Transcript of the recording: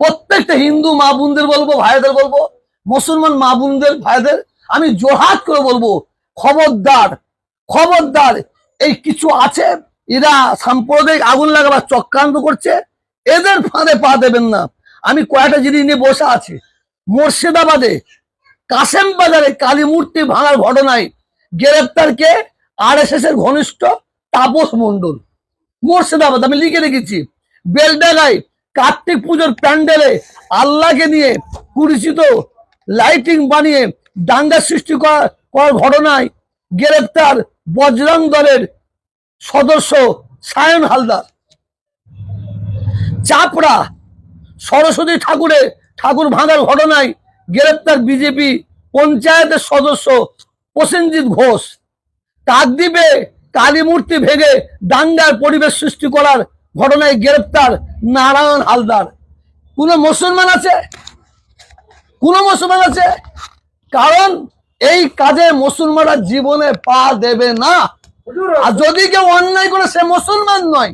প্রত্যেকটা হিন্দু মা বোনদের বলব, ভাইদের বলব, মুসলমান মা বোনদের, ভাইদের, আমি জোহাত করে বলব, খবরদার খবরদার, এই কিছু আছে, এরা সাম্প্রদায়িক আগুন লাগাবার চক্রান্ত করছে, এদের ফাঁদে পা দেবেন না। আমি কয়েকটা জিনিস নিয়ে বসে আছি। মুর্শিদাবাদে কাসেম বাজারে কালী মূর্তি ভাঙার ঘটনায় গ্রেপ্তারকে আর এস এস এর ঘনিষ্ঠ তাপস মণ্ডল। মুর্শিদাবাদ, আমি লিখে রেখেছি। বেলডাগায় কার্তিক পুজোর প্যান্ডেলে আল্লাহকে নিয়ে পরিচিত লাইটিং বানিয়ে দাঙ্গা সৃষ্টি করা, করার ঘটনায় গ্রেপ্তার বজরং দলের সদস্য সায়ন হালদার। চাপড়া সরস্বতী ঠাকুরে, ঠাকুর ভাঙার ঘটনায় গ্রেপ্তার বিজেপি পঞ্চায়েতের সদস্য প্রসেনজিৎ ঘোষ। কাকদ্বীপে কালী মূর্তি ভেঙে দাঙ্গার পরিবেশ সৃষ্টি করার ঘটনায় গ্রেপ্তার নারায়ণ হালদার। কোন মুসলমান আছে? কোন মুসলমান আছে? কারণ এই কাজে মুসলমানরা জীবনে পা দেবে না। আর যদি কেউ অন্যায় করে সে মুসলমান নয়।